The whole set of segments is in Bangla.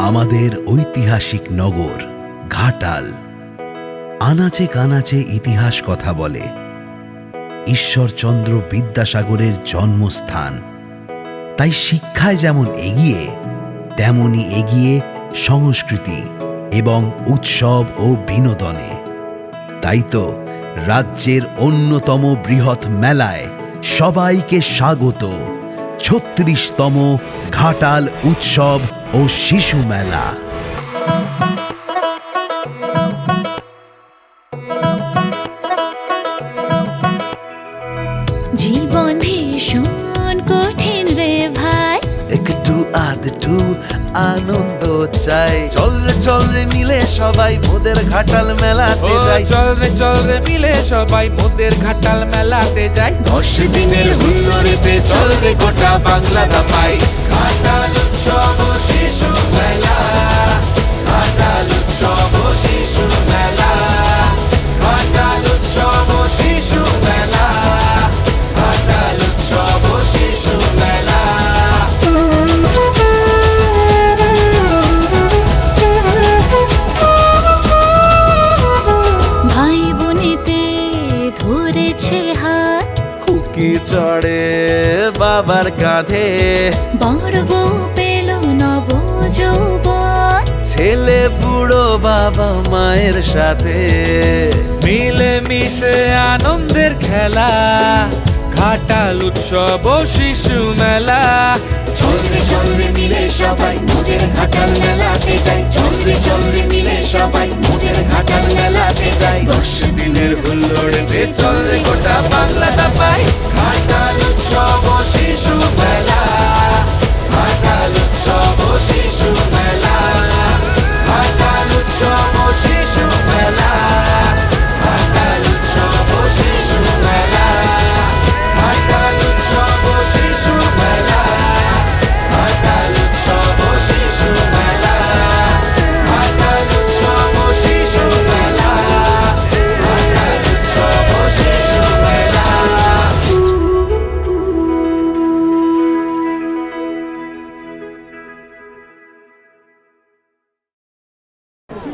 আমাদের ঐতিহাসিক নগর, ঘাটাল। আনাচে কানাচে ইতিহাস কথা বলে। ঈশ্বরচন্দ্র বিদ্যাসাগরের জন্মস্থান। তাই শিক্ষায় যেমন এগিয়ে তেমনি এগিয়ে সংস্কৃতি এবং উৎসব ও বিনোদনে। তাই তো রাজ্যের অন্যতম বৃহৎ মেলায় সবাইকে স্বাগত। ছত্রিশতম ঘাটাল উৎসব ও শিশু মেলা। জীবন ভীষণ কঠিন রে ভাই। একটু আধটু আনন্দ চাই। চল রে চল রে মিলে সবাই মোদের ঘাটাল মেলাতে যাই। চল রে চল রে মিলে সবাই মোদের ঘাটাল মেলাতে যাই। দশ দিনের হুল্লোড়েতে চল রে গোটা বাংলা ধাপাই। ঘাটাল উৎসব শিশু মেলা ঘাটাল উৎসব শিশু মেলা ঘাটাল উৎসব শিশু মেলা ঘাটাল উৎসব শিশু মেলা। ভাই বোনেতে ধরেছে হাত। খুকি চড়ে বাবার কাঁধে। বড় যৌবন ছেলে বুড়ো বাবা মায়ের সাথে। মিলে মিশে আনন্দের খেলা ঘাটাল উৎসব ও শিশু মেলা। চলবে চলবে মিলে সবাই মোদের ঘাটাল মেলাতে যাই। চলবে চলবে মিলে সবাই মোদের ঘাটাল মেলাতে যাই। দশ দিনের হুল্লোড়েতে চল রে গোটা বাংলাটা পাই। ঘাটাল উৎসব ও শিশু মেলা।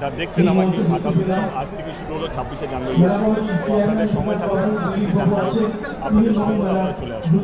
যা দেখছেন আমাকে আগামী আজ থেকে শুরু হলো ছাব্বিশে জানুয়ারি। সময় থাকবে। আপনাদের সময় চলে আসুন।